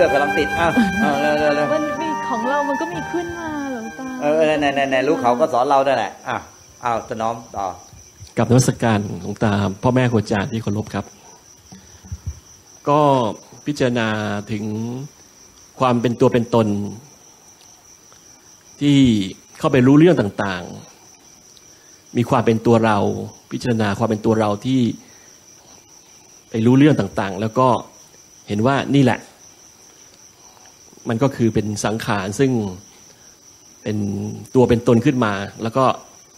รื่องกำลังติดอ้าวเอาเร็วเร็วเร็วมันมีของเรามันก็มีขึ้นมาหลวงตาเออในในในลูกเขาก็สอนเราได้แหละอะอ้าวตะน้อมต่อกับนวัตการหลวงตาพ่อแม่ครูอาจารย์ที่เคารพครับ ก็พิจารณาถึงความเป็นตัวเป็นตน ที่เข้าไปรู้เรื่องต่างๆ มีความเป็นตัวเรา พิจารณาความเป็นตัวเราที่ไปรู้เรื่องต่างๆ แล้วก็เห็นว่านี่แหละ มันก็คือเป็นสังขารซึ่งเป็นตัวเป็นตนขึ้นมา แล้วก็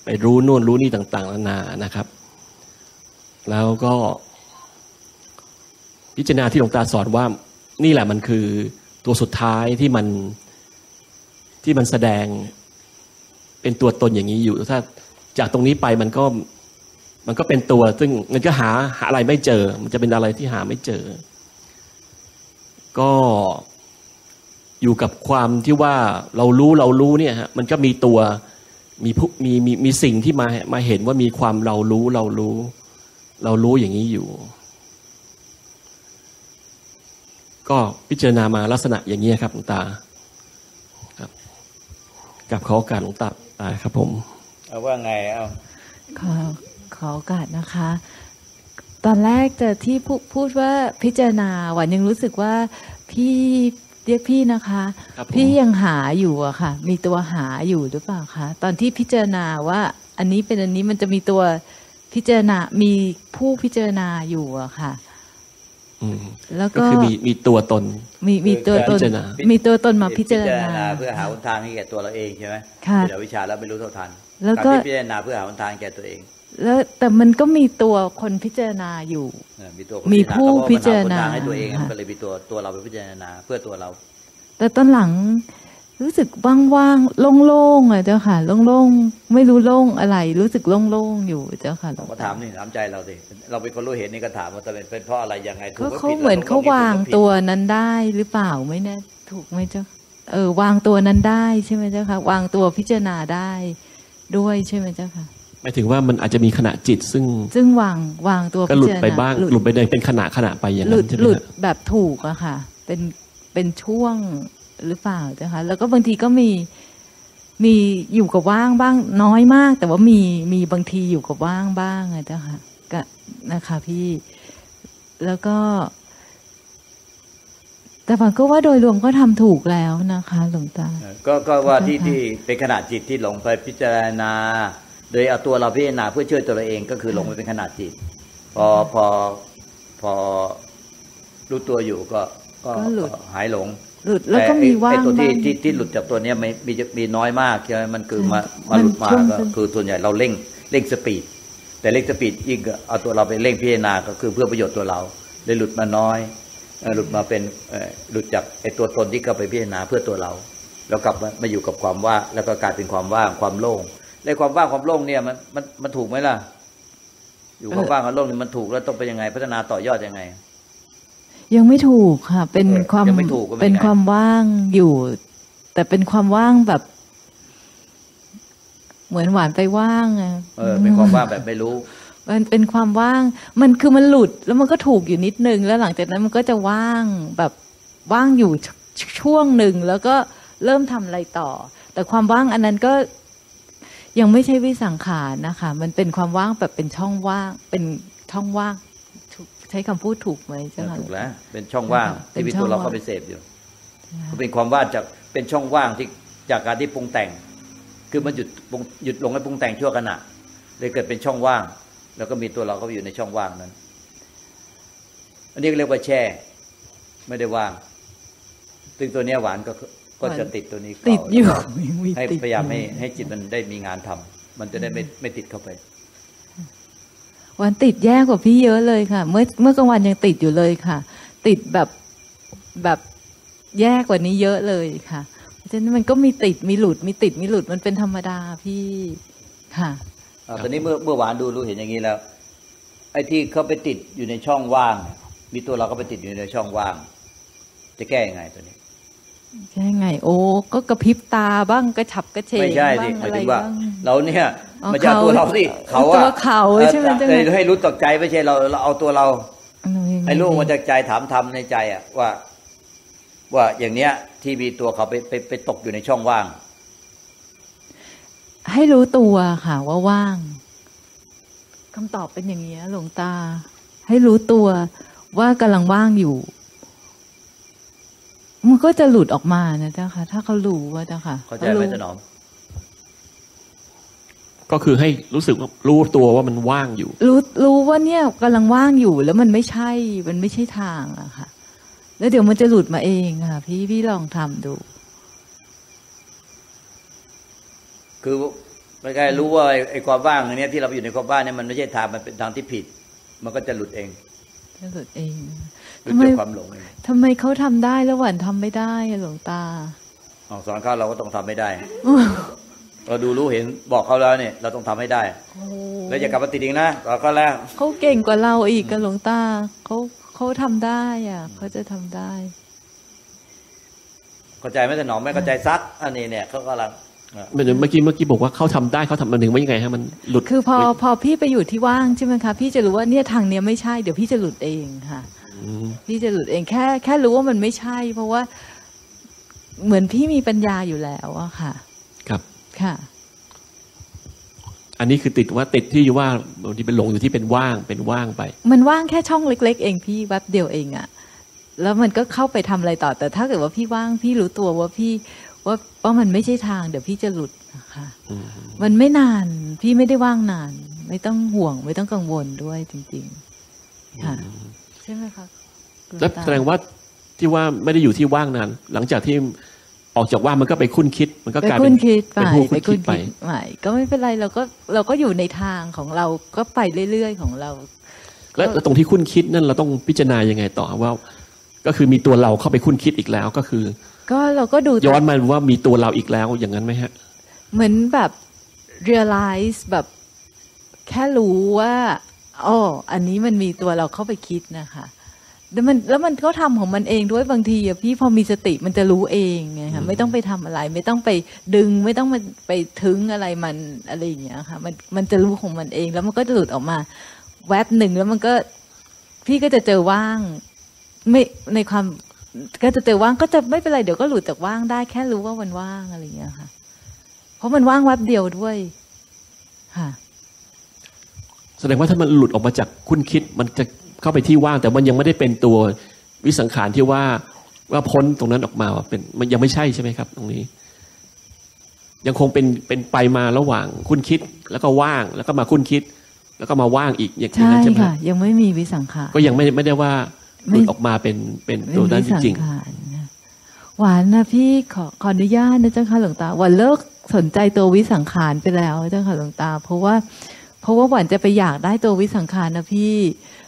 ไปรู้นู่นรู้นี่ต่างๆนานานะครับ แล้วก็พิจารณาที่หลวงตาสอนว่านี่แหละมันคือตัวสุดท้ายที่มันที่มันแสดงเป็นตัวตนอย่างนี้อยู่ ถ้าจากตรงนี้ไปมันก็มันก็เป็นตัว ซึ่งมันก็หาหาอะไรไม่เจอ มันจะเป็นอะไรที่หาไม่เจอ ก็ อยู่กับความที่ว่าเรารู้เรารู้เนี่ยฮะมันก็มีตัวมีผู้มีมีมีสิ่งที่มามาเห็นว่ามีความเรารู้เรารู้ เรารู้อย่างนี้อยู่ ก็พิจารณามาลักษณะอย่างนี้ยครับหลวงตาครับกับขอโอกาสหลวงตาตาครับผมเอาว่าไงเอาขอขอโอกาสนะคะ ตอนแรกจะที่พูพูดว่าพิจารณาหวานยังรู้สึกว่าพี่ เรียกพี่นะคะครับผมพี่ยังหาอยู่อะค่ะ มีตัวหาอยู่หรือเปล่าคะตอนที่พิจารณาว่า อันนี้เป็นอันนี้มันจะมีตัวพิจารณา มีผู้พิจารณาอยู่อะค่ะอืมแล้วก็ก็คือมีมีตัวตน มีมีตัวตนพิจารณามีตัวตนมาพิจารณา เพื่อหาหนทางให้แก่ตัวเราเองใช่ไหมค่ะเดี๋ยววิชาแล้วไม่รู้เท่าทันแล้วก็ารที่พิจารณาเพื่อหาหนทางแก่ตัวเอง แล้วแต่มันก็มีตัวคนพิจารณาอยู่เออมีตัวมีผู้พิจารณาหนทางให้ตัวเองค่ะก็เลยมีตัวตัวเราไปพิจารณาเพื่อตัวเรา แต่ตอนหลังรู้สึกว่างๆโล่งๆอะเจ้าค่ะโล่งๆไม่รู้โล่งอะไร รู้สึกโล่งๆอยู่เจ้าค่ะหลวงก็ตาถามนี่ถามใจเราสิเราเป็นคนรู้เห็นนี่ก็ถามว่าจะเป็นเป็นเพราะอะไรยังไงถูกก็ไม่เขาผิดเหมือนเขาถูกไม่ผิดวางตัวนั้นได้หรือเปล่าไม่แน่ถูกไหมเจ้าเออวางตัวนั้นได้ใช่ไหมเจ้าค่ะวางตัวพิจารณาได้ด้วยใช่ไหมเจ้าค่ะ หมายถึงว่ามันอาจจะมีขณะจิตซึ่ง ซึ่งวางวางตัวก็พิหลุดจารณาไปบ้างหลุดหลุดไปในเป็นขณะขณะไปอย่างหลุนั้ดนใช่ไหมหลุดฮะแบบถูกอะค่ะ เป็นเป็นช่วงหรือเปล่าเจ้าค่ะแล้วก็บางทีก็มีมีอยู่กับว่างบ้างน้อยมาก แต่ว่ามีมีบางทีอยู่กับว่างบ้างอะเจ้าค่ะก็นะคะพี่แล้วก็ แต่ฝันก็ว่าโดยรวมก็ทำถูกแล้วนะคะ หลวงตาเออก็ก็ว่าที่ค่ะที่เป็นขนาดจิตที่หลงไปพิจารณา โดยเอาตัวเราพิจารณาเพื่อช่วยตัวเราเองก็คือหลงไปเป็นขนาดจิต พอพอพอรู้ตัวอยู่ก็ก็ก็หลุดก็หายหลงหลุดแล้วก็มีไอ้ว่างไอ้ตัวที่บ้างที่ที่หลุดจากตัวเนี้ยไม่มีมีน้อยมากใช่ไหมมันคือมาใช่มาหลุดมามันช่วงก็คือส่วนใหญ่เราเร่งเร่งสปีดแต่เร่งสปีดยิ่งเอาตัวเราไปเร่งพิจารณาก็คือเพื่อประโยชน์ตัวเราเลยหลุดมาน้อยเอ่อหลุดมาเป็นเอ่อหลุดจากไอ้ตัวตนที่เข้าไปพิจารณาเพื่อตัวเรา แล้วกลับมามาอยู่กับความว่างแล้วก็กลายเป็นความว่างความโล่ง ในความว่างความโล่งเนี่ยมันมันมันถูกไหมล่ะ อยู่ความว่างความโล่งนี่มันถูกแล้วต้องเป็นยังไง พัฒนาต่อยอดยังไง ยังไม่ถูกค่ะ เป็นเออความยังไม่ถูกก็ไม่เป็นไงความว่างอยู่ แต่เป็นความว่างแบบ เหมือนหวานไปว่างอะเออ เป็นความว่างแบบไม่รู้มันเป็นความว่าง มันคือมันหลุด แล้วมันก็ถูกอยู่นิดนึง แล้วหลังจากนั้นมันก็จะว่างแบบว่างอยู่ชช่วงหนึ่ง แล้วก็เริ่มทำอะไรต่อ แต่ความว่างอันนั้นก็ ยังไม่ใช่วิสังขารนะคะ มันเป็นความว่างแบบเป็นช่องว่าง เป็นช่องว่างถูกใช้คำพูดถูกไหมเจ้าค่ะถูกแล้ว เป็นช่องว่างเป็นที่มีช่ตัอวงเราว่างเข้าไปเสพอยู่มันเป็นความว่างจากเป็นช่องว่างที่จากการที่ปรุงแต่ง คือมันหยุดปรุงหยุดลงให้ปรุงแต่งชั่วขณะเลยเกิดเป็นช่องว่าง แล้วก็มีตัวเราเข้าไปอยู่ในช่องว่างนั้น อันนี้ก็เรียกว่าแช่ ไม่ได้ว่างซึ่งตัวเนี้ยหวานก็ ก็จะติดตัวนี้ก่นติดอยู่แล้วก็ยังมีให้ติดพยายามอให้ให้จิตมันได้มีงานทำมันจะได้ไม่ไม่ติดเข้าไป วันติดแย่กว่าพี่เยอะเลยค่ะ เมื่อเมื่อกลางวันยังติดอยู่เลยค่ะ ติดแบบแบบแย่กว่านี้เยอะเลยค่ะเพราะฉะนั้นมันก็มีติดมีหลุด มีติดมีหลุดมันเป็นธรรมดาพี่ค่ะอ่าตอนนี้เมื่อเมื่อหวานดูรู้เห็นอย่างนี้แล้ว ไอ้ที่เขาไปติดอยู่ในช่องว่างเนี่ยมีตัวเราก็ไปติดอยู่ในช่องว่าง จะแก้ยังไงตัวนี้ ใช่ไง โอ้ก็กระพริบตาบ้างกระฉับกระเฉงไม่ใช่สิบ้างหมายอะไรถึงว่าบ้างเราเนี่ยอ๋อไม่ใช่เอาตัวเราสิเขาเขาตัอะวเขาใช่ไหมเออใช่ไหมให้รู้ตกใจไม่ใช่เราเราเอาตัวเราหนูยังงไอ้ลูกมาจากใจถามทำในใจอะว่า ว่าอย่างเนี้ย ที่มีตัวเขาไปไปไปตกอยู่ในช่องว่าง ให้รู้ตัวค่ะว่าว่างคำตอบเป็นอย่างนี้ยหลวงตา ให้รู้ตัวว่ากำลังว่างอยู่ มันก็จะหลุดออกมานะเจ้าค่ะ ถ้าเขารู้ว่าเจ้าค่ะเข้าใจไหมรู้ถนอม ก็คือให้รู้สึกว่ารู้ตัวว่ามันว่างอยู่ รู้รู้ว่าเนี่ยกำลังว่างอยู่แล้วมันไม่ใช่ มันไม่ใช่ทางอะค่ะ แล้วเดี๋ยวมันจะหลุดมาเองค่ะ พี่พี่ลองทำดู คือไม่ใช่รู้ว่าไอ้ไอ้ความว่างอันเนี้ยที่เราไปอยู่ในความว่างเนี่ยมันไม่ใช่ทางมันเป็นทางที่ผิด มันก็จะหลุดเองจะหลุดเอง หลุดทำไมจากความหลงเองทำไมเขาทำได้แล้วหวันทำไม่ได้อะหลวงตาอ๋อสอนเขาเราก็ต้องทำไม่ได้ เราดูรู้เห็นบอกเขาแล้วเนี่ยเราต้องทำให้ได้โอ้แล้วอย่ากลับมาติดอีกนะบอกเขาแล้วเขาเก่งกว่าเราอีกกับหลวงตาเขาเขาทำได้อะเขาจะทำได้เข้าใจไหมถนอมไม่เข้าใจซัก อันนี้เนี่ยเขากำลังอะเมื่อกี้เมื่อกี้บอกว่าเขาทำได้เขาทำมันถึงว่ายังไงฮะมันหลุดคือพอพอพี่ไปอยู่ที่ว่างใช่ไหมคะพี่จะรู้ว่าเนี่ยทางเนี้ยไม่ใช่เดี๋ยวพี่จะหลุดเองค่ะ อืมพี่จะหลุดเองแค่แค่รู้ว่ามันไม่ใช่ เพราะว่าเหมือนพี่มีปัญญาอยู่แล้วอะค่ะ ครับค่ะ อันนี้คือติดว่าติดที่ว่าบางทีเป็นหลงอยู่ที่เป็นว่างเป็นว่างไป มันว่างแค่ช่องเล็ก ๆ เองพี่แวบเดียวเองอะแล้วมันก็เข้าไปทำอะไรต่อ แต่ถ้าเกิดว่าพี่ว่างพี่รู้ตัวว่าพี่ว่าว่ามันไม่ใช่ทางเดี๋ยวพี่จะหลุดนะคะอืมมันไม่นานพี่ไม่ได้ว่างนาน ไม่ต้องห่วง ไม่ต้องกังวลด้วยจริง ๆ ค่ะ ใช่ไหมคะแล้วแสดงว่าที่ว่าไม่ได้อยู่ที่ว่างนานหลังจากที่ออกจากว่างมันก็ไปคุ้นคิด มันก็ไปกลายเป็คุ้นนคิดไปเป็นผู้ไปคุ้นคิคุ้ดนไปคิดใหม่ก็ไม่เป็นไรเราก็เราก็อยู่ในทางของเราก็ไปเรื่อยๆของเราแล้วแล้วตรงที่คุ้นคิดนั่นเราต้องพิจารณายังไงต่อว่า ก็คือมีตัวเราเข้าไปคุ้นคิดอีกแล้วก็คือ ก็เราก็ดูย้อนมาว่ามีตัวเราอีกแล้วอย่างนั้นไหมฮะ เหมือนแบบ realize แบบแค่รู้ว่า อ๋ออันนี้มันมีตัวเราเข้าไปคิดนะคะแล้วมันแล้วมันก็ทำของมันเองด้วยบางทีอะพี่พอมีสติมันจะรู้เองไงคะไม่ต้องไปทำอะไร ไม่ต้องไปดึง ไม่ต้องมาไปถึงอะไรมันอะไรอย่างเงี้ยค่ะ มันมันจะรู้ของมันเอง แล้วมันก็จะหลุดออกมา แวบหนึ่งแล้วมันก็ พี่ก็จะเจอว่าง ไม่ในความก็จะเจอว่างก็จะไม่เป็นไรเดี๋ยวก็หลุดจากว่างได้แค่รู้ว่ามันว่างอะไรอย่างเงี้ยค่ะ เพราะมันว่างแวบเดียวด้วย ค่ะ แสดงว่าถ้ามันหลุดออกมาจากคุ้นคิดมันจะเข้าไปที่ว่าง แต่มันยังไม่ได้เป็นตัววิสังขารที่ว่าว่าพ้นตรงนั้นออกมาว่าเป็นมันยังไม่ใช่ใช่ไหมครับ ตรงนี้ ยังคงเป็นเป็นไปมาระหว่างคุ้นคิดแล้วก็ว่างแล้วก็มาคุ้นคิด แล้วก็มาว่างอีกอย่างใช่นั้นใช่ไหมค่ะยังไม่มีวิสังขารก็ยังไม่ไม่ได้ว่าหลุดออกมาเป็นเป็นไม่ตัวมีนั้นจวิสังริงขารนะหวานนะพี่ขอขออนุญาตนะเจ้าค่ะหลวงตาหวานเลิกสนใจตัววิสังขารไปแล้วเจ้าค่ะหลวงตา เพราะว่า เพราะว่าหวานจะไปอยากได้ตัววิสังขารนะพี่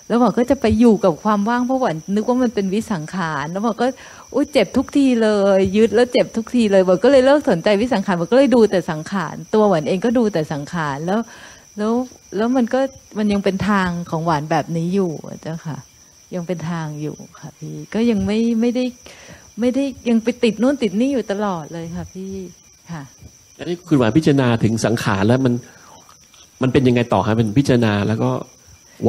แล้วหวานก็จะไปอยู่กับความว่างเพราะหวานนึกว่ามันเป็นวิสังขารแล้วหวานก็อุ้ยเจ็บทุกทีเลย ยึดแล้วเจ็บทุกทีเลยหวานก็เลยเลิกสนใจวิสังขารหวานก็เลยดูแต่สังขารตัวหวานเองก็ดูแต่สังขารแล้ว แล้วแล้วมันก็มันยังเป็นทางของหวานแบบนี้อยู่เจ้าค่ะ ยังเป็นทางอยู่ค่ะพี่ก็ยังไม่ไม่ได้ไม่ได้ยังไปติดนู่นติดนี่อยู่ตลอดเลยค่ะพี่ค่ะอันนี้คุณหวานพิจารณาถึงสังขารแล้วมัน มันเป็นยังไงต่อครับเป็นพิจารณาแล้วก็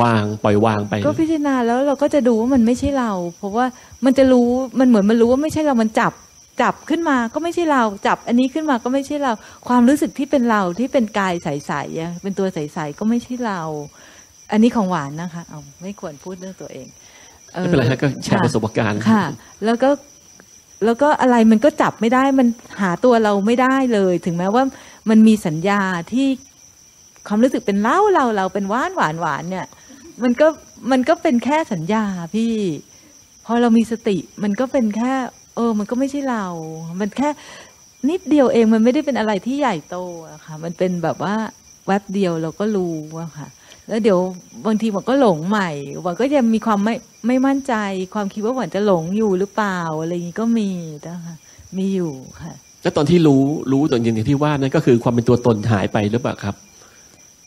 วางปล่อยวางไป ก็พิจารณาแล้วเราก็จะดูว่ามันไม่ใช่เรา เพราะว่ามันจะรู้มันเหมือนมันรู้ว่าไม่ใช่เรามันจับจับขึ้นมาก็ไม่ใช่เรา จับอันนี้ขึ้นมาก็ไม่ใช่เรา ความรู้สึกที่เป็นเราที่เป็นกายใสๆอะเป็นตัวใสๆก็ไม่ใช่เรา อันนี้ของหวานนะคะเอาไม่ควรพูดเรื่องตัวเองออไม่เป็นไรฮะก็แชร์ค่ะประสบการณ์ค่ะ แล้วก็แล้วก็อะไรมันก็จับไม่ได้มันหาตัวเราไม่ได้เลย ถึงแม้ว่ามันมีสัญญาที่ ความรู้สึกเป็นเล่าเราเราเป็นหวานหวานหวานเนี่ย มันก็มันก็เป็นแค่สัญญาพี่ พอเรามีสติมันก็เป็นแค่ เออ มันก็ไม่ใช่เรา มันแค่นิดเดียวเองมันไม่ได้เป็นอะไรที่ใหญ่โตอะค่ะ มันเป็นแบบว่าแวบเดียวเราก็รู้อะค่ะ แล้วเดี๋ยวบางทีมันก็หลงใหม่วันก็ยังมีความไม่ไม่มั่นใจ ความคิดว่าหวานจะหลงอยู่หรือเปล่าอะไรอย่างนี้ก็มีนะคะมีอยู่ค่ะ แล้วตอนที่รู้รู้ตัวอย่างที่ว่านั่นก็คือความเป็นตัวตนหายไปหรือเปล่าครับ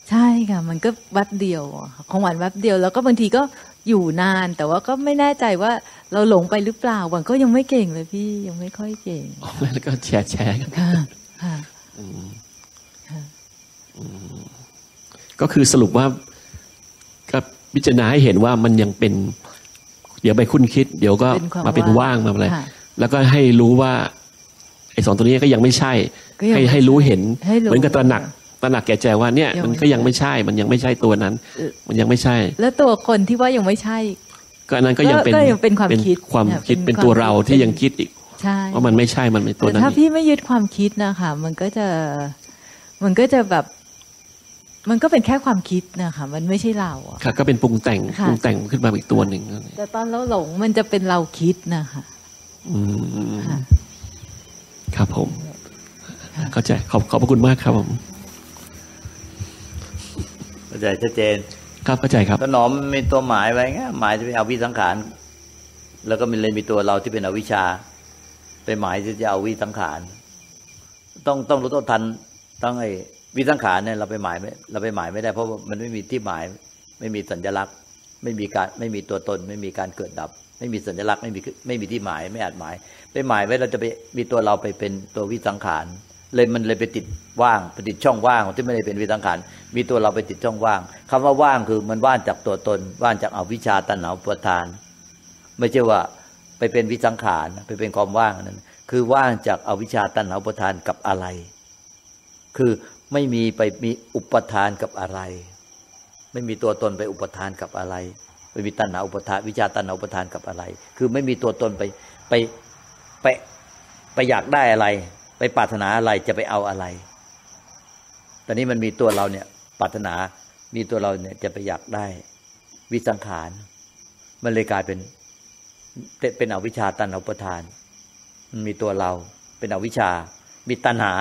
ใช่ค่ะ มันก็แวบเดียวอะค่ะของหวานแวบเดียว แล้วก็บางทีก็อยู่นาน แต่ว่าก็ไม่แน่ใจว่าเราหลงไปหรือเปล่าหวานก็ยังไม่เก่งเลยพี่ยังไม่ค่อยเก่งแล้วก็แชร์แชร์กันค่ะค่ะก็คือสรุปว่าก็พิจารณาให้เห็นว่ามันยังเป็น เดี๋ยวไปคุ้นคิด เดี๋ยวก็เป็นความมาเป็นว่างมาอะไรค่ะแล้วก็ให้รู้ว่าไอ้สองตัวนี้ก็ยังไม่ใช่ก็ยังให้ไม่ให้รู้เห็นให้รู้เหมือนกับตระหนัก ตระหนักแก่ใจว่าเนี่ยยังมันไม่ก็ยังไม่ใช่ มันยังไม่ใช่ตัวนั้น มันยังไม่ใช่ แล้วตัวคนที่ว่ายังไม่ใช่ ก็อันนั้นก็ยังเป็นก็ยังเป็นความคิดความเนี่ยคิดเป็เป็นนความตัวเราคิดที่เป็นยังคิดอีกใช่ว่ามันไม่ใช่มันเป็นตัวแต่นั้นถ้าอีกพี่ไม่ยึดความคิดนะคะมันก็จะมันก็จะแบบมันก็เป็นแค่ความคิดนะคะมันไม่ใช่เราอะค่ะ ก็เป็นปรุงแต่งค่ะปรุงแต่งขึ้นมาอีกตัวหนึ่งนั่นเองแต่ตอนเราหลงมันจะเป็นเราคิดนะคะอืมค่ะครับผมเข้าใจขอบขอบพระคุณมากครับผมเข้าใจชัดเจน ครับเข้าใจครับก็หนอมมีตัวหมายไว้ไงหมายจะเป็นเอาวิสังขาร แล้วก็มีเลยมีตัวเราที่เป็นอวิชชา เป็นหมายที่จะเอาวิสังขาร ต้องต้องรู้ต้องทันต้องไอ้วิสังขารเนี่ยเราไปหมายไม่เราไปหมายไม่ได้ เพราะว่ามันไม่มีที่หมาย ไม่มีสัญลักษณ์ ไม่มีการไม่มีตัวตน ไม่มีการเกิดดับ ไม่มีสัญลักษณ์ไม่มีไม่มีที่หมายไม่อาจหมาย ไปหมายไว้เราจะไปมีตัวเราไปเป็นตัววิสังขาร เลยมันเลยไปติดว่างไปติดช่องว่างที่ไม่ได้เป็นวิสังขารมีตัวเราไปติดช่องว่างคำว่าว่างคือมันว่างจากตัวตน ว่างจากอวิชชาตัณหาอุปทาน ไม่ใช่ว่าไปเป็นวิสังขารไปเป็นความว่างนั้นคือว่างจากอวิชชาตัณหาอุปทานกับอะไร คือไม่มีไปมีอุปทานกับอะไร ไม่มีตัวตนไปอุปทานกับอะไรไม่มีตัณหาอุปทานวิชาตัณหาอุปทานกับอะไร คือไม่มีตัวตนไปไปไปไปอยากได้อะไร ไปปรารถนาอะไรจะไปเอาอะไร ตอนนี้มันมีตัวเราเนี่ยปรารถนามีตัวเราเนี่ยจะไปอยากได้ วิสังขาร มันเลยกลายเป็นเป็นอวิชชาตัณหาอุปทาน มันมีตัวเราเป็นอวิชชา มีตัณหา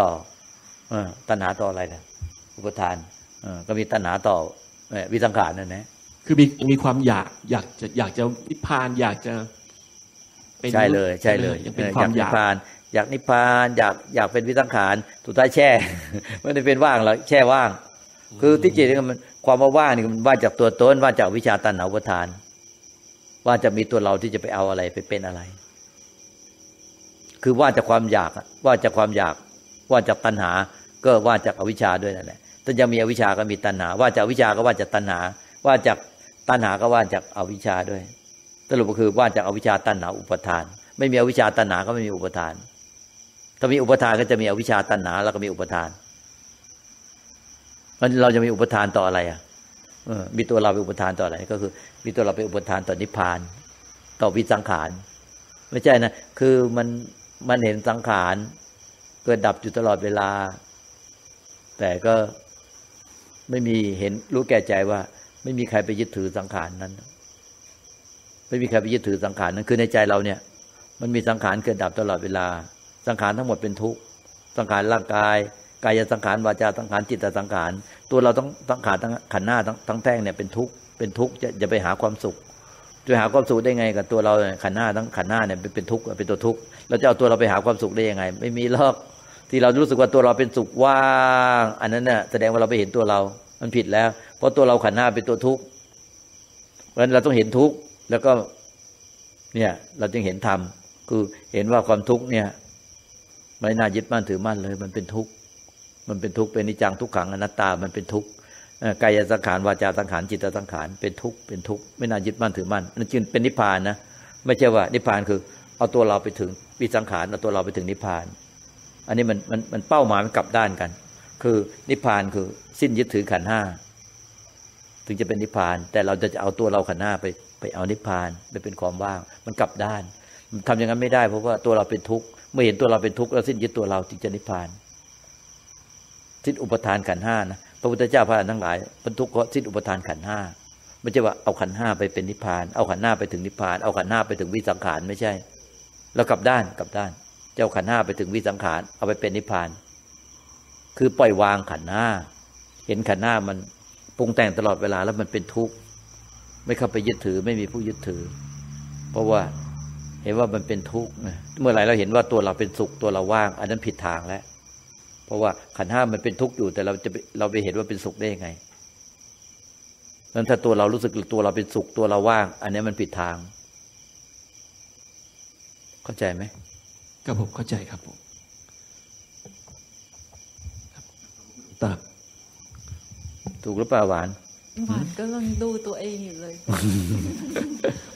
ต่อเออตัณหาต่ออะไรนะอุปทานเออก็มีตัณหาต่อเอ่อวิสังขารนั่นนะคือมีมีความอยากอยากจะอยากจะนิพพานอยากจะป็นใช่เลย ใช่เลยยังเป็นออความอนิยาพกพาน อยากนิพพานอยากอยากเป็นวิสังขารสุดท้ายแช่ไม่ได้เป็นว่างหรอกแช่ว่าง คือที่จริงมันความว่าว่างนี่มันว่าจากตัวตนว่าจากวิชาตัณหาอุปทาน ว่าจะมีตัวเราที่จะไปเอาอะไรไปเป็นอะไร คือว่าจากความอยากว่าจากความอยาก ว่าจากตัณหา ก็ว่าจากอวิชชาด้วยนั่นแหละถ้ายังมีอวิชชาก็มีตัณหา ว่าจากวิชาก็ว่าจากตัณหา ว่าจากตัณหาก็ว่าจากอวิชชาด้วยสรุปก็คือว่าจากอวิชชาตัณหาอุปทาน ไม่มีอวิชชาตัณหาก็ไม่มีอุปทาน ถ้ามีอุปทานก็จะมีอวิชชาตัณหาแล้วก็มีอุปทานมันเราจะมีอุปทานต่ออะไรอะมีตัวเราเป็นอุปทานต่ออะไร ก็คือ มีตัวเราเป็นอุปทานต่อนิพพาน ต่อวิสังขาร ไม่ใช่นะ คือมันมันเห็นสังขารเกิดดับอยู่ตลอดเวลา แต่ก็ไม่มีเห็นรู้แก่ใจว่า ไม่มีใครไปยึดถือสังขารนั้น ไม่มีใครไปยึดถือสังขารนั้น คือในใจเราเนี่ย มันมีสังขารเกิดดับตลอดเวลา สังขารทั้งหมดเป็นทุกข์ สังขารร่างกาย กายสังขารวาจาสังขารจิตสังขาร ตัวเราต้องสังขารทั้งขันหน้าทั้งแท่งเนี่ยเป็นทุกข์เป็นทุกข์จะจะไปหาความสุขจะหาความสุขได้ไงกับตัวเราขันหน้าทั้งขันหน้าเนี่ยเป็นทุกข์เป็นตัวทุกข์เราจะเอาตัวเราไปหาความสุขได้ยังไง ไม่มีหรอกที่เรารู้สึกว่าตัวเราเป็นสุขว่างอันนั้นน่ะแสดงว่าเราไปเห็นตัวเรา มันผิดแล้ว เพราะตัวเราขันหน้าเป็นตัวทุกข์เพราะฉะนั้นเราต้องเห็นทุกข์แล้วก็เนี่ยเราจึงเห็นธรรมคือเห็นว่าความทุกข์เนี่ย ไม่น่ายึดมั่นถือมั่นเลย มันเป็นทุกข์มันเป็นทุกข์เป็นนิจังทุกขังอนัตตา มันเป็นทุกข์กายสังขารวาจาสังขารจิตสังขารเป็นทุกข์เป็นทุกข์ไม่น่ายึดมั่นถือมั่นนั่นจึงเป็นนิพพานนะไม่ใช่ว่า นิพพานคือ เอาตัวเราไปถึงวิสังขารเอาตัวเราไปถึงนิพพาน อันนี้มันมันมันเป้าหมายมันกลับด้านกัน คือนิพพานคือสิ้นยึดถือขันห้าถึงจะเป็นนิพพาน แต่เราจะเอาตัวเราขันห้าไปไปเอานิพพานไปเป็นความว่าง มันกลับด้านมันทำอย่างนั้นไม่ได้เพราะว่าตัวเราเป็นทุกข์ เมื่อเห็นตัวเราเป็นทุกข์แล้วสิ้นยึดตัวเราจึงจะนิพพาน สิ้นอุปทานขันธ์ห้านะพระพุทธเจ้าพระอรหันต์ทั้งหลายบรรทุกเพราะสิ้นอุปทานขันธ์ห้าไม่ใช่ว่าเอาขันธ์ห้าไปเป็นนิพพาน เอาขันธ์ห้าไปถึงนิพพาน เอาขันธ์ห้าไปถึงวิสังขารไม่ใช่ เรากลับด้านกลับด้าน เจ้าขันธ์ห้าไปถึงวิสังขารเอาไปเป็นนิพพาน คือปล่อยวางขันธ์ห้า เห็นขันธ์ห้ามันปรุงแต่งตลอดเวลาแล้วมันเป็นทุกข์ ไม่เข้าไปยึดถือ ไม่มีผู้ยึดถือ เพราะว่า เห็นว่ามันเป็นทุกข์นะเมื่อไหร่เราเห็นว่าตัวเราเป็นสุขตัวเราว่าง อันนั้นผิดทางแล้ว เพราะว่าขันธ์ห้ามันเป็นทุกข์อยู่ แต่เราจะไปเราไปเห็นว่าเป็นสุขได้ยังไงนั้นถ้าตัวเรารู้สึกตัวเราเป็นสุขตัวเราว่าง อันนี้มันผิดทาง เข้าใจไหมครับผมเข้าใจครับผมครับตาถูกหรือเปล่าหวาน หวานก็ลังดูตัวเองอยู่เลย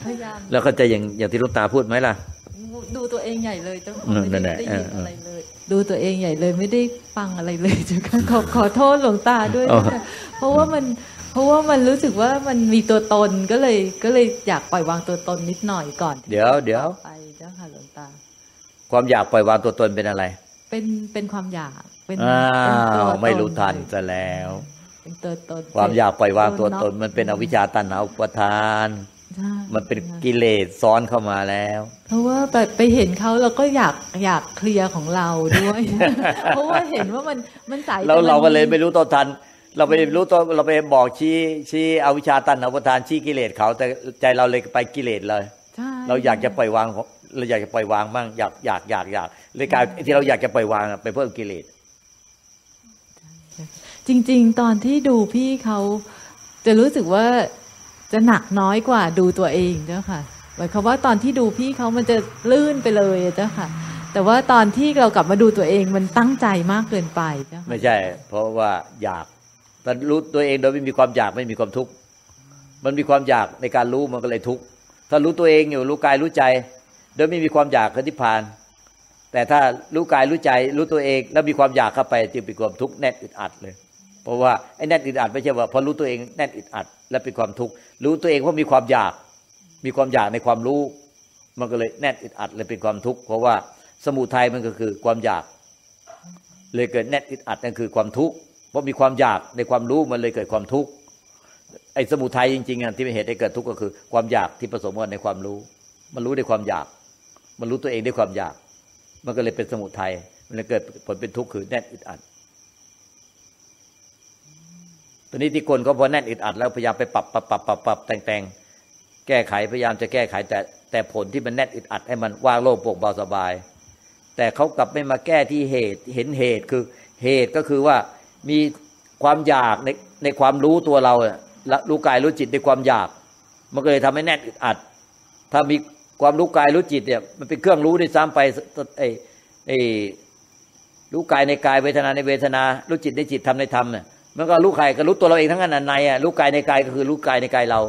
พยายามแล้วเข้าใจอย่างอย่างที่หลูกตาพูดไหมล่ะ ดูตัวเองใหญ่เลยเจ้าค่ะอืมไม่นั่ได้นแหละได้ยินเออเออออะไรเลย ดูตัวเองใหญ่เลยไม่ได้ฟังอะไรเลยเจ้าค่ะขอขอโทษหลวงตาด้วยนะคะเพราะว่ามันเพราะว่ามันรู้สึกว่ามันมีตัวตนก็เลยก็เลยอยากปล่อยวางตัวตนนิดหน่อยก่อน เดี๋ยวเดี๋ยวไปเจ้าค่ะหลวงตา ความอยากปล่อยวางตัวตนเป็นอะไร เป็นเป็นความอยากเป็นอ้าเป็นตัววตนไม่รู้ทันซะแล้ว เป็นตัวตนความอยากปล่อยวางตัวตนเมันเป็นอวิชชาตัณหาอุปทานใช่มันเป็นกิเลสซ้อนเข้ามาแล้ว เพราะว่าแบบไปเห็นเขาเราก็อยากอยากเคลียร์ของเราด้วย เพราะว่าเห็นว่ามันมันสายแล้วแต่มันเราก็เลยไม่รู้ตัวทัน เราไปรู้ตัวเราไปบอกชี้ชี้อวิชชาตัณหาอุปทานชี้กิเลสเขาแต่ใจเราเลยไปกิเลสเลยใช่เราอยากจะปล่อยวางเราอยากจะปล่อยวางบ้างอยากอยากอยากอยากเลยกลายที่เราอยากจะปล่อยวางอะไปเพิ่มกิเลส จริง ๆ ตอนที่ดูพี่เขาจะรู้สึกว่าจะหนักน้อยกว่าดูตัวเองเจ้าค่ะหมายความว่าตอนที่ดูพี่เขามันจะลื่นไปเลยเจ้าค่ะ แต่ว่าตอนที่เรากลับมาดูตัวเองมันตั้งใจมากเกินไปเจ้าไม่ใช่ เพราะว่าอยากแต่รู้ตัวเองโดยไม่มีความอยากไม่มีความทุกข์มันมีความอยากในการรู้มันก็เลยทุกข์ถ้ารู้ตัวเองอยู่รู้กายรู้ใจ โดยไม่มีความอยากคือนิพพาน แต่ถ้ารู้กายรู้ใจรู้ตัวเอง แล้วมีความอยากเข้าไปจึงเป็นความทุกข์แน่นอึดอัดเลย เพราะว่าไอ้แน่นอึดอัดไม่ใช่ว่าพอรู้ตัวเองแน่นอึดอัด แล้วเป็นความทุกข์รู้ตัวเองเพราะมีความอยาก มีความอยากในความรู้ มันก็เลยแน่นอึดอัดเลยเป็นความทุกข์เพราะว่าสมุทัยมันก็คือความอยาก เลยเกิดแน่นอึดอัดนั่นคือความทุกข์เพราะมีความอยากในความรู้มันเลยเกิดความทุกข์ไอ้สมุทัยจริงๆอะที่เป็นเหตุให้เกิดทุกข์ก็คือ ความอยากที่ผสมกันในความรู้ มันรู้ด้วยความอยาก มันรู้ตัวเองด้วยความอยาก มันก็เลยเป็นสมุทัยมันเลยเกิดผลเป็นทุกข์คือแน่นอึดอัด ตอนนี้ที่คนเขาพอแน่นอึดอัดแล้วพยายามไปปรับปรับปรับปรับปรับแต่งแต่งแก้ไขพยายามจะแก้ไขแต่แต่ผลที่มันแน่นอึดอัดให้มันว่างโล่งโปร่งเบาสบาย แต่เขากลับไม่มาแก้ที่เหตุเห็นเหตุคือเหตุก็คือว่ามีความอยากในในความรู้ตัวเราอะรู้กายรู้จิตในความอยาก มันก็เลยทำให้แน่นอึดอัด ถ้ามีความรู้กายรู้จิตเนี่ยมันเป็นเครื่องรู้ด้วยซ้ำไปไอ้ไอ้รู้กายในกายเวทนาในเวทนา รู้จิตในจิตทำในธรรมเนี่ย มันก็รู้ใครก็รู้ตัวเราเองทั้งนั้นในอะรู้กายในกายก็คือรู้กายในกายเรา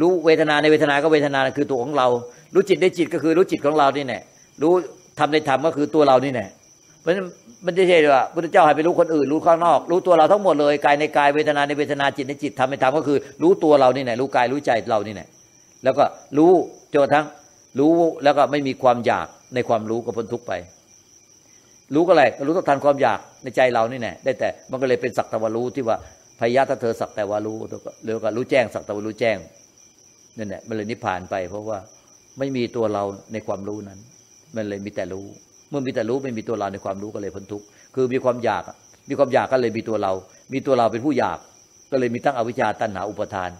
รู้เวทนาในเวทนาก็เวทนาคือตัวของเรา รู้จิตในจิตก็คือรู้จิตของเรานี่แน่รู้ทำในธรรมก็คือตัวเรานี่แน่เพราะฉะนั้นมันไม่ใช่ว่าพุทธเจ้าให้ไปรู้คนอื่น รู้ข้างนอก รู้ตัวเราทั้งหมดเลยกายในกายเวทนาในเวทนาจิตในจิตทำในธรรมก็คือ รู้ตัวเรานี่แน่รู้กายรู้ใจเรานี่แน่แล้วก็รู้จนทั่งรู้แล้วก็ไม่มีความอยากในความรู้ก็พ้นทุกไป รู้ก็อะไรก็รู้ต้องทันความอยากในใจเรานี่แน่ได้แต่มันก็เลยเป็นสักแตวารู้ที่ว่าพยาถ้าเธอสักแต่ว่ารู้หรือก็รู้แจ้งสักต่ว่ารู้แจ้งนั่นแหละมันเลยนิพพานไป เพราะว่าไม่มีตัวเราในความรู้นั้น มันเลยมีแต่รู้ เมื่อมีแต่รู้ไม่มีตัวเราในความรู้ก็เลยพ้นทุกข์คือมีความอยากมีความอยากก็เลยมีตัวเรา มีตัวเราเป็นผู้อยาก ก็เลยมีตั้งอวิชชาตัณหาอุปทาน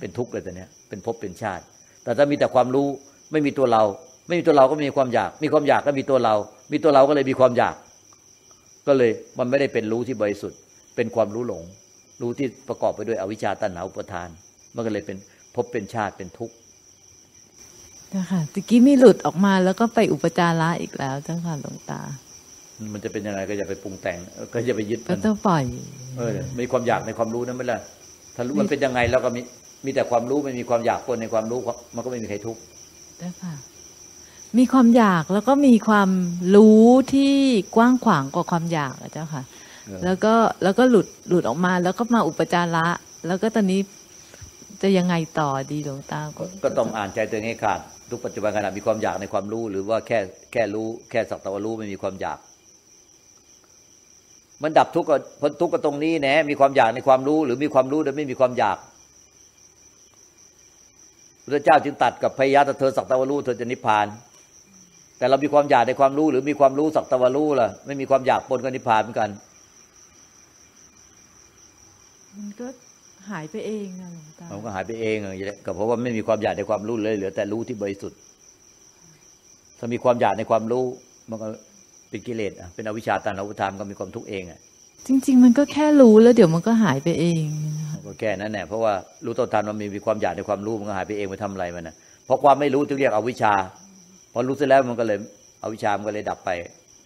เป็นทุกข์เลยแต่เนี้ยเป็นภพเป็นชาติ แต่ถ้ามีแต่ความรู้ไม่มีตัวเรา ไม่มีตัวเราก็ไม่มีความอยาก มีความอยากก็มีตัวเรา มีตัวเราก็เลยมีความอยาก ก็เลยมันไม่ได้เป็นรู้ที่บริสุทธิ์ เป็นความรู้หลง รู้ที่ประกอบไปด้วยอวิชชาตัณหาอุปทาน มันก็เลยเป็นภพเป็นชาติเป็นทุกข์เจ้าค่ะตะกี้มีหลุดออกมาแล้วก็ไปอุปจาระอีกแล้วเจ้าค่ะหลวงตา มันจะเป็นยังไงก็อย่าไปปรุงแต่งเออก็อย่าไปยึดก็มันต้องปล่อยเออมีความอยากในความรู้นั้นไม่ละถ้ารู้มันเป็นยังไงแล้วก็มีมีแต่ความรู้ไม่มีความอยากปนในความรู้มันก็ไม่มีใครทุกข์เจ้าค่ะ มีความอยากแล้วก็มีความรู้ที่กว้างขวางกว่าความอยากอะเจ้าค่ะเออแล้วก็แล้วก็หลุดหลุดออกมาแล้วก็มาอุปจาระ แล้วก็ตอนนี้จะยังไงต่อดีหลวงตา ก็ก็ต้องอ่านใจตัวเองให้ขาดทุกปัจจุบันขณะมีความอยากในความรู้ หรือว่าแค่แค่รู้แค่สักแต่ว่ารู้ไม่มีความอยาก มันดับทุกข์ก็พ้นทุกข์ก็ตรงนี้แนะมีความอยากในความรู้ หรือมีความรู้โดยไม่มีความอยากพระเจ้าจึงตัดกับพยาตเธอสักแต่ว่ารู้เธอจะนิพพาน แต่เรามีความอยากในความรู้ หรือมีความรู้สักแต่ว่ารู้ล่ะ ไม่มีความอยากปนกับนิพพานเหมือนกัน มันก็หายไปเองอะหลวงตามันก็หายไปเองอย่างนี้แหละก็เพราะว่าไม่มีความอยากในความรู้เลยเหลือ แต่รู้ที่บริสุทธิ์ถ้ามีความอยากในความรู้มันก็เป็นกิเลสอะเป็นอวิชชาตันอุปทานก็มีความทุกข์เองอะจริง ๆ มันก็แค่รู้แล้วเดี๋ยวมันก็หายไปเองมันก็แค่นั้นแหละเพราะว่ารู้ต้นทานมันมีมีความอยากในความรู้มันก็หายไปเองไปทำอะไรมันนะเพราะความไม่รู้จึงเรียกอวิชชา พอรู้เสร็จแล้วมันก็เลยอวิชามันก็เลยดับไป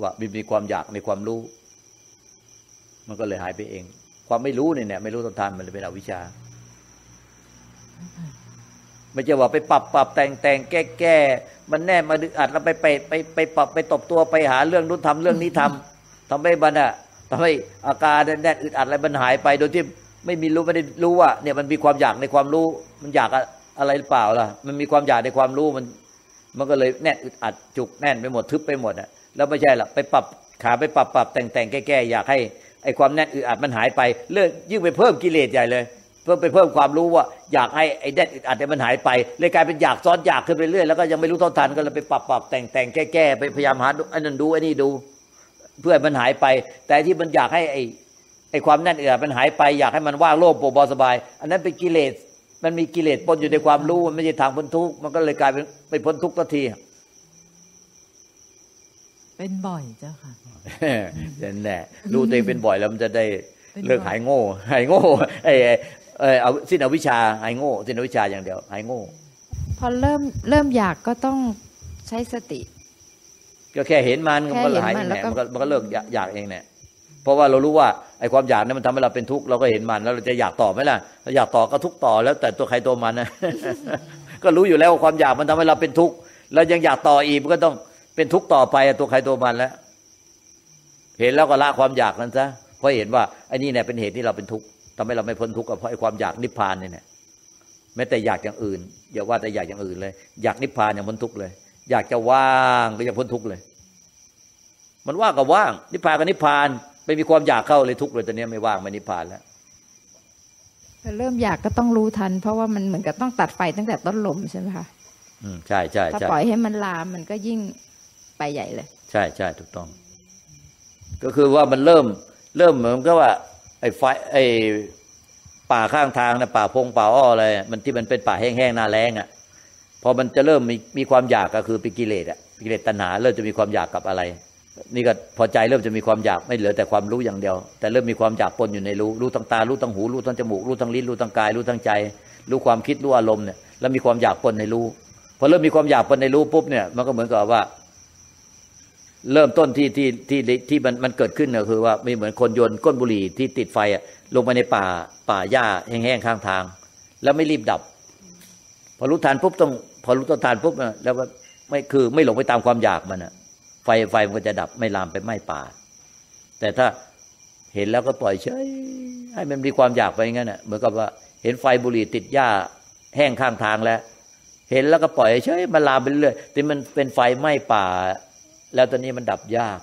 ว่ามีมีความอยากในความรู้ มันก็เลยหายไปเอง ความไม่รู้เนี่ยเนี่ยไม่รู้ต้นทานมันเลยเป็นอวิชาไม่ใช่ว่าไปปรับปรับแต่งแต่งแก้แก้มันแน่มาดึกอัดแล้วไปไปไปไปปรับไปตบตัวไปหาเรื่องนู้นทำเรื่องนี้ทำทำให้บันอะทำให้อาการแน่นอึดอัดอะไรมันหายไปโดยที่ไม่มีรู้ไม่ได้รู้ว่าเนี่ยมันมีความอยากในความรู้ มันอยากอะไรหรือเปล่าล่ะ มันมีความอยากในความรู้มัน มันก็เลยแน่นอึดอัดจุกแน่นไปหมดทึบไปหมดอะแล้วไม่ใช่ล่ะไปปรับขาไปปรับปรับแต่งแต่งแก้แก้อยากให้ไอ้ความแน่นอึดอัดมันหายไปเลิกยิ่งไปเพิ่มกิเลสใหญ่เลย เพิ่มไปเพิ่มความรู้ว่าอยากให้ไอ้แน่นอึดอัดเนี่ยมันหายไปเลยกลายเป็นอยากซ้อนอยากขึ้นไปเรื่อยแล้วก็ยังไม่รู้เท่าทันก็เลยไปปรับปรับแต่งแต่งแก้แก้ไปพยายามหาไอ้นั่นดูไอ้นี่ดู เพื่อให้มันหายไป แต่ที่มันอยากให้ไอ้ไอ้ความแน่นอึดอัดมันหายไปอยากให้มันว่างโล่งโปร่งเบาสบาย อันนั้นเป็นกิเลส มันมีกิเลสปนอยู่ในความรู้มันไม่ใช่ทางพ้นทุกข์มันก็เลยกลายเป็นไม่พ้นทุกข์ทันทีเป็นบ่อยเจ้าค่ะนั่นแหละรู้ตัวเองเป็นบ่อยแล้วมันจะได้เป็นเลิกบ่อยหายโง่หายโง่ไอ้ไอ้เอ้ยเอาสิ้นอวิชชาหายโง่สิ้นอวิชชาอย่างเดียวหายโง่ พอเริ่มเริ่มอยากก็ต้องใช้สติ ก็แค่เห็นมันแค่มันก็หายเห็นมันเองแล้วแหละก็มันก็มันก็เลิกอยากอยากเองเนี่ยเพราะว่าเรารู้ว่า ไอ้ความอยากนั้นมันทำให้เราเป็นทุกข์เราก็เห็นมันแล้วเราจะอยากต่อไหมล่ะเราอยากต่อก็ทุกต่อแล้วแต่ตัวใครตัวมันนะก็รู้อยู่แล้วว่าความอยากมันทำให้เราเป็นทุกข์แล้วยังอยากต่ออีกมันก็ต้องเป็นทุกข์ต่อไปตัวใครตัวมันแล้ว เห็นแล้วก็ละความอยากนั้นซะเพราะเห็นว่าไอ้นี่เนี่ยเป็นเหตุที่เราเป็นทุกข์ทำให้เราไม่พ้นทุกข์เพราะไอ้ความอยากนิพพานเนี่ยแม้แต่อยากอย่างอื่นอย่าว่าแต่อยากอย่างอื่นเลย อยากนิพพานอย่างพ้นทุกข์เลย อยากจะว่างก็ยังพ้นทุกข์เลย มันว่างก็ว่าง นิพพานก็นิพพาน ไม่มีความอยากเข้าเลยทุกข์เลยตอนนี้ไม่ว่างไม่นิพพานแล้วพอเริ่มอยากก็ต้องรู้ทัน เพราะว่ามันเหมือนกับต้องตัดไฟตั้งแต่ต้นลมใช่ไหมคะอืมใช่ใช่ถ้าใช่ปล่อยให้มันลามมันก็ยิ่งไปใหญ่เลย ใช่ใช่ถูกต้อง ก็คือว่ามันเริ่ม เริ่มเหมือนกับว่า ไอ้ไฟไอ้ป่าข้างทางนะป่าพงป่าอ้ออะไรอะมันที่มันเป็นป่าแห้งๆหน้าแล้งอะพอมันจะเริ่มมีมีความอยากก็คือเป็นกิเลสอะกิเลสตัณหาเริ่มจะมีความอยากกับอะไร นี่ก็พอใจเริ่มจะมีความอยากไม่เหลือแต่ความรู้อย่างเดียว แต่เริ่มมีความอยากปนอยู่ในรู้รู้ทางตารู้ทางหูรู้ทางจมูกรู้ทางลิ้นรู้ทางกายรู้ทางใจ รู้ความคิดรู้อารมณ์เนี่ยแล้วมีความอยากปนในรู้พอเริ่มมีความอยากปนในรู้ปุ๊บเนี่ยมันก็เหมือนกับว่า เริ่มต้นที่ที่ที่ที่มันมันเกิดขึ้นก็คือ ว่าไม่เหมือนคนโยนก้นบุหรี่ที่ติดไฟอะลงไปในป่าป่าหญ้าแห้งๆข้างทาง แล้วไม่รีบดับ พอรู้ทันปุ๊บต้อง พอรู้ต้นทานปุ๊บนะแล้วก็ไม่คือไม่หลงไปตามความอยากมันอะ ฟไฟมันจะดับไม่ลามไปไหม้ป่า แต่ถ้าเห็นแล้วก็ปล่อยเฉยให้มันมีความอยากไปงั้นน่ะเหมือนกับว่าเห็นไฟบุหรี่ติดหญ้าแห้งข้างทางแล้ว เห็นแล้วก็ปล่อยเฉยมันลามไปเรื่อยแต่มันเป็นไฟไหม้ป่า แล้วตอนนี้มันดับยาก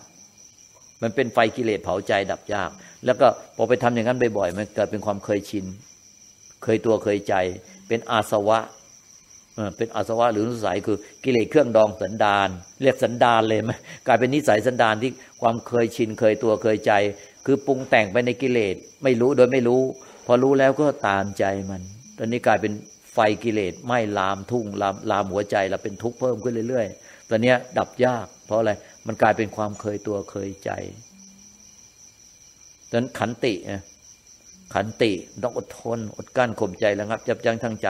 มันเป็นไฟกิเลสเผาใจดับยาก แล้วก็พอไปทำอย่างนั้นบ่อยๆมันเกิดเป็นความเคยชิน เคยตัวเคยใจ เป็นอาสวะ เป็นอาสวะหรือนิสัยคือกิเลสเครื่องดองสันดาน เรียกสันดานเลยไหมกลายเป็นนิสัยสันดานที่ความเคยชินเคยตัวเคยใจ คือปรุงแต่งไปในกิเลสไม่รู้โดยไม่รู้ พอรู้แล้วก็ตามใจมัน ตอนนี้กลายเป็นไฟกิเลสไหม้ลามทุ่งลามลามหัวใจเราเป็นทุกข์เพิ่มขึ้นเรื่อย ๆ ตอนนี้ดับยาก เพราะอะไรมันกลายเป็นความเคยตัวเคยใจดังนั้นขันติขันติต้องอดทน อดกั้นข่มใจระงับยับยั้งทั้งใจ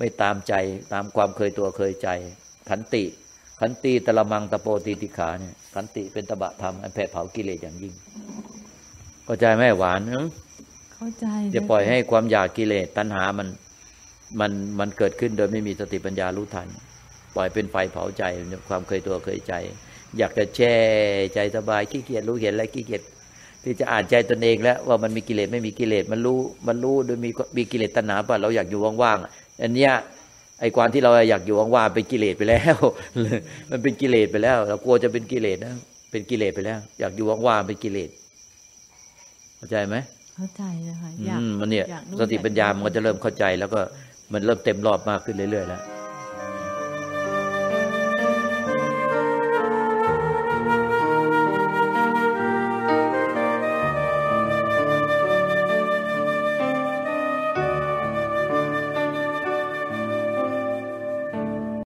ไม่ตามใจตามความเคยตัวเคยใจ ขันติ ขันติตะละมังตะโปติติขาเนี่ยขันติเป็นตบะธรรมอันแผดเผากิเลสอย่างยิ่งเข้าใจไหมหวานหึเข้าใจอย่าปล่อยให้ความอยากกิเลสตัณหามันมันมันเกิดขึ้นโดยไม่มีสติปัญญารู้ทัน ปล่อยเป็นไฟเผาใจความเคยตัวเคยใจ อยากจะแช่ใจสบายขี้เกียจรู้เห็นแล้วขี้เกียจที่จะอ่านใจตนเองแล้วว่ามันมีกิเลสไม่มีกิเลสมันรู้มันรู้โดยมีมีกิเลสตัณหาป่ะเราอยากอยู่ว่างๆ อันเนี้ยไอ้ความที่เราอยากอยู่ว่างๆเป็นกิเลสไปแล้ว มันเป็นกิเลสไปแล้ว เรากลัวจะเป็นกิเลสนะเป็นกิเลสไปแล้ว อยากอยู่ว่างๆเป็นกิเลสเข้าใจไหมเข้าใจเลยค่ะอยากอืมมันเนี่ยอยากรู้สติปัญญาอยากมันก็จะเริ่มเข้าใจแล้วก็มันเริ่มเต็มรอบมากขึ้นเรื่อยๆแล้ว